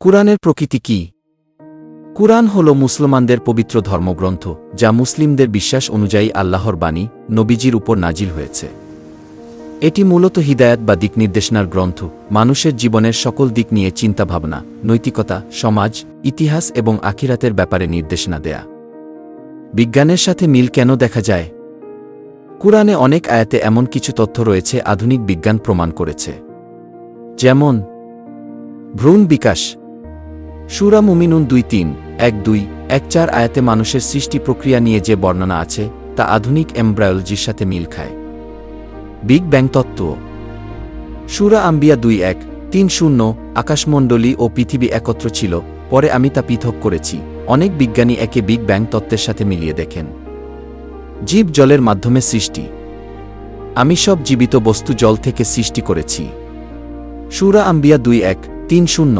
কুরআনের প্রকৃতি কি? কুরআন হল মুসলমানদের পবিত্র ধর্মগ্রন্থ, যা মুসলিমদের বিশ্বাস অনুযায়ী আল্লাহর বাণী, নবীজির উপর নাজিল হয়েছে। এটি মূলত হিদায়াত বা দিক নির্দেশনার গ্রন্থ, মানুষের জীবনের সকল দিক নিয়ে চিন্তাভাবনা, নৈতিকতা, সমাজ, ইতিহাস এবং আখিরাতের ব্যাপারে নির্দেশনা দেয়া। বিজ্ঞানের সাথে মিল কেন দেখা যায়? কুরআনে অনেক আয়াতে এমন কিছু তথ্য রয়েছে আধুনিক বিজ্ঞান প্রমাণ করেছে। যেমন, ভ্রূণ বিকাশ সুরা মুমিনুন দুই তিন, এক দুই, এক চার আয়াতে মানুষের সৃষ্টি প্রক্রিয়া নিয়ে যে বর্ণনা আছে, তা আধুনিক এমব্রায়োলজির সাথে মিল খায়। বিগ ব্যাং তত্ত্ব। সুরা আম্বিয়া দুই এক, তিন শূন্য, আকাশমণ্ডলী ও পৃথিবী একত্র ছিল, পরে আমি তা পৃথক করেছি, অনেক বিজ্ঞানী একে বিগ ব্যাং তত্ত্বের সাথে মিলিয়ে দেখেন। জীব জলের মাধ্যমে সৃষ্টি। আমি সব জীবিত বস্তু জল থেকে সৃষ্টি করেছি। সুরা আম্বিয়া দুই এক, তিন শূন্য